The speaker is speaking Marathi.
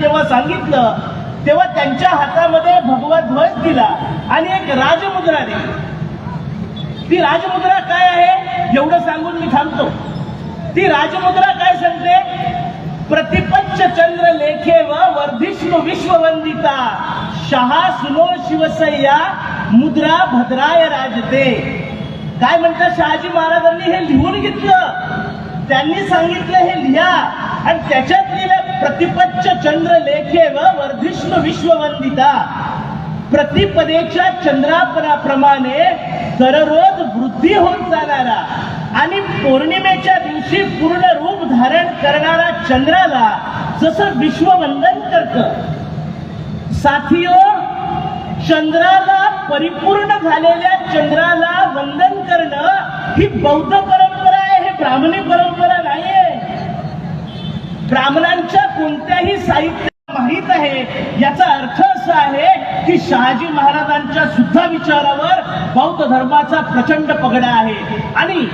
जेव्हा सांगितलं तेव्हा त्यांच्या हातामध्ये भगवा ध्वज दिला आणि एक राजमुद्रा दिली. ती राजमुद्रा काय आहे? एवढं सांगून मी थांबतो. ती राजमुद्रा काय सांगते? प्रतिपच्च चंद्र लेखे वर्धिष्णु विश्ववंदिता शहा सुनो शिवसय्या मुद्रा भद्राय राजते. काय म्हणतात शहाजी महाराजांनी? हे लिहून घेतलं. त्यांनी सांगितलं हे लिहा. आणि त्याच्यात प्रतिपच्च चंद्र लेखेव वर्धिष्णु विश्ववंदिता प्रतिपदेच्या चंद्रापराप्रमाणे दररोज वृद्धी होत जाणारा आणि पौर्णिमेच्या दिवशी पूर्ण रूप धारण करणारा चंद्राला जसं विश्ववंदन करत. साथीयो चंद्राला परिपूर्ण झालेल्या चंद्राला वंदन करणं ही बौद्ध परंपरा आहे हे ब्राह्मणी परंपरा नाहीये. ब्राह्मणांच्या कोणत्याही साहित्य माहीत आहे? याचा अर्थ असा आहे की शहाजी महाराजांच्या सुद्धा विचारावर बौद्ध धर्माचा प्रचंड पगडा आहे. आणि